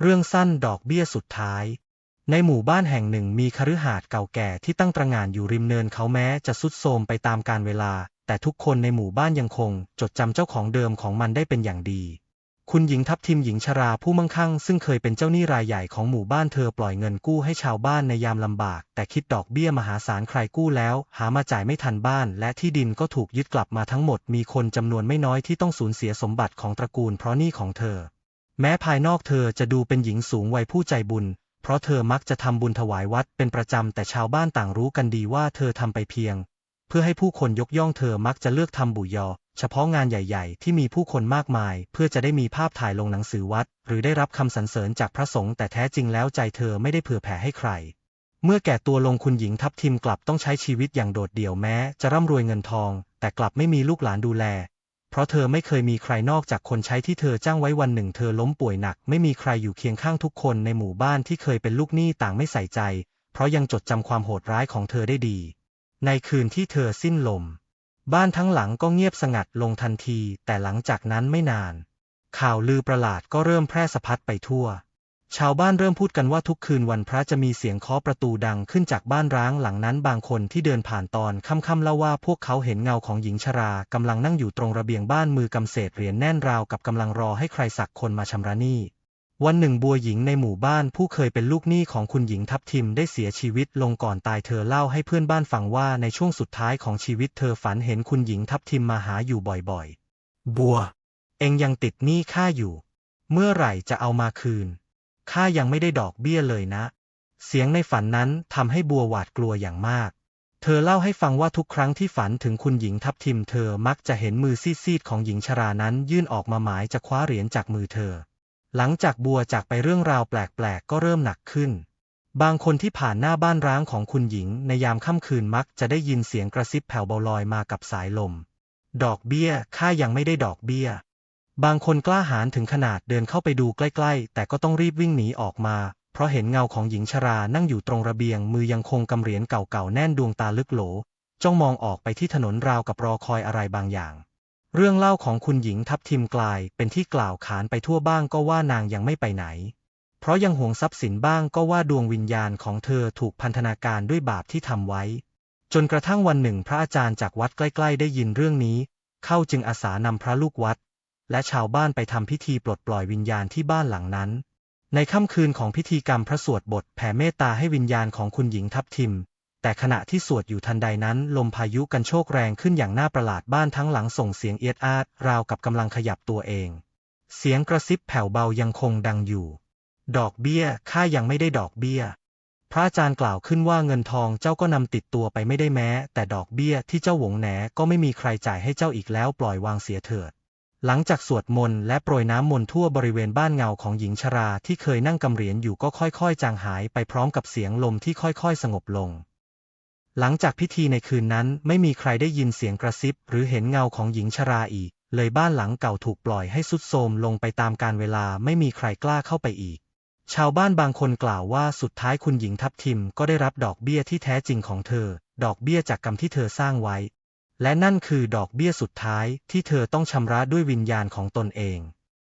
เรื่องสั้นดอกเบี้ยสุดท้าย ในหมู่บ้านแห่งหนึ่งมีคฤหาสน์เก่าแก่ที่ตั้งตระหง่านอยู่ริมเนินเขาแม้จะสุดโทรมไปตามกาลเวลา แต่ทุกคนในหมู่บ้านยังคง จดจำเจ้าของเดิมของมันได้เป็นอย่างดี คุณหญิงทับทิมหญิงชราผู้มั่งคั่ง ซึ่งเคยเป็นเจ้าหนี้รายใหญ่ของหมู่บ้านเธอปล่อยเงินกู้ให้ชาวบ้านในยามลำบาก แต่คิดดอกเบี้ยมหาศาลใครกู้แล้ว หามาจ่ายไม่ทันบ้าน และที่ดินก็ถูกยึดกลับมาทั้งหมดมีคนจำนวนไม่น้อยที่ต้องสูญเสียสมบัติของตระกูลเพราะหนี้ของเธอ แม้ภายนอกเธอจะดูเป็นหญิงสูงวัยผู้ใจบุญ เพราะเธอมักจะทำบุญถวายวัดเป็นประจำแต่ชาวบ้านต่างรู้กันดีว่าเธอทำไปเพียง เพื่อให้ผู้คนยกย่องเธอมักจะเลือกทำบุญยอ เฉพาะงานใหญ่ๆ ที่มีผู้คนมากมาย เพื่อจะได้มีภาพถ่ายลงหนังสือวัด หรือได้รับคำสรรเสริญจากพระสงฆ์แต่แท้จริงแล้วใจเธอไม่ได้เผื่อแผ่ให้ใคร เมื่อแก่ตัวลงคุณหญิงทับทิมกลับต้องใช้ชีวิตอย่างโดดเดี่ยวแม้ จะร่ำรวยเงินทอง แต่กลับไม่มีลูกหลานดูแล เพราะเธอไม่เคยมีใครนอกจากคนใช้ที่เธอจ้างไว้วันหนึ่ง เธอล้มป่วยหนัก ไม่มีใครอยู่เคียงข้างทุกคนในหมู่บ้านที่เคยเป็นลูกหนี้ต่างไม่ใส่ใจ เพราะยังจดจำความโหดร้ายของเธอได้ดี ในคืนที่เธอสิ้นลม บ้านทั้งหลังก็เงียบสงัดลงทันที แต่หลังจากนั้นไม่นาน ข่าวลือประหลาดก็เริ่มแพร่สะพัดไปทั่ว ชาวบ้านเริ่มพูดกันว่าทุกคืนวันพระจะมีเสียงเคาะประตูดังขึ้นจากบ้านร้างหลังนั้นบางคนที่เดินผ่านตอนค่ำๆเล่าว่าพวกเขาเห็นเงาของหญิงชรากำลังนั่งอยู่ตรงระเบียงบ้านมือกำเศษเหรียญแน่นราวกับกำลังรอให้ใครสักคนมาชำระหนี้ วันหนึ่งบัวหญิงในหมู่บ้านผู้เคยเป็นลูกหนี้ของคุณหญิงทับทิมได้เสียชีวิตลงก่อนตายเธอเล่าให้เพื่อนบ้านฟังว่าในช่วงสุดท้ายของชีวิตเธอฝันเห็นคุณหญิงทับทิมมาหาอยู่บ่อยๆ บัว เองยังติดหนี้ข้าอยู่ เมื่อไหร่จะเอามาคืน ข้ายังไม่ได้ดอกเบี้ยเลยนะ เสียงในฝันนั้นทำให้บัวหวาดกลัวอย่างมาก เธอเล่าให้ฟังว่าทุกครั้งที่ฝันถึงคุณหญิงทับทิมเธอมักจะเห็นมือซีดๆของหญิงชรานั้นยื่นออกมาหมายจะคว้าเหรียญจากมือเธอ หลังจากบัวจากไปเรื่องราวแปลกๆก็เริ่มหนักขึ้น บางคนที่ผ่านหน้าบ้านร้างของคุณหญิงในยามค่ำคืนมักจะได้ยินเสียงกระซิบแผ่วเบาลอยมากับสายลม ดอกเบี้ยข้ายังไม่ได้ดอกเบี้ย บางคนกล้าหาญถึงขนาดเดินเข้าไปดูใกล้ๆ แต่ก็ต้องรีบวิ่งหนีออกมา เพราะเห็นเงาของหญิงชรานั่งอยู่ตรงระเบียง มือยังคงกำเหรียญเก่าๆ แน่นดวงตาลึกโหล จ้องมองออกไปที่ถนนราวกับรอคอยอะไรบางอย่าง เรื่องเล่าของคุณหญิงทับทิมกลาย เป็นที่กล่าวขานไปทั่วบ้างก็ว่านางยังไม่ไปไหน เพราะยังหวงทรัพย์สินบ้างก็ว่าดวงวิญญาณของเธอถูกพันธนาการด้วยบาปที่ทำไว้ จนกระทั่งวันหนึ่งพระอาจารย์จากวัดใกล้ ๆ ได้ยินเรื่องนี้ เข้าจึงอาสานำพระลูกวัด และชาวบ้านไปทำพิธีปลดปล่อยวิญญาณที่บ้านหลังนั้น ในค่ำคืนของพิธีกรรมพระสวดบทแผ่เมตตาให้วิญญาณของคุณหญิงทับทิม แต่ขณะที่สวดอยู่ทันใดนั้น ลมพายุกันโชกแรงขึ้นอย่างน่าประหลาดบ้านทั้งหลังส่งเสียงเอียดอาดราวกับกำลังขยับตัวเอง เสียงกระซิบแผ่วเบายังคงดังอยู่ ดอกเบี้ยข้ายังไม่ได้ดอกเบี้ยพระอาจารย์กล่าวขึ้นว่าเงินทองเจ้าก็นำติดตัวไปไม่ได้แม้ แต่ดอกเบี้ยที่เจ้าหวงแหนก็ไม่มีใครจ่ายให้เจ้าอีกแล้วปล่อยวางเสียเถิด หลังจากสวดมนต์และโปรยน้ำมนต์ทั่วบริเวณบ้านเงาของหญิงชราที่เคยนั่งกำเหรียญอยู่ก็ค่อยๆ จางหายไปพร้อมกับเสียงลมที่ค่อยๆ สงบลง หลังจากพิธีในคืนนั้นไม่มีใครได้ยินเสียงกระซิบ หรือเห็นเงาของหญิงชราอีก เลยบ้านหลังเก่าถูกปล่อยให้สุดโทรมลงไปตามกาลเวลาไม่มีใครกล้าเข้าไปอีก ชาวบ้านบางคนกล่าวว่าสุดท้ายคุณหญิงทับทิมก็ได้รับดอกเบี้ยที่แท้จริงของเธอ ดอกเบี้ยจากกรรมที่เธอสร้างไว้ และนั่นคือดอกเบี้ยสุดท้ายที่เธอต้องชำระด้วยวิญญาณของตนเอง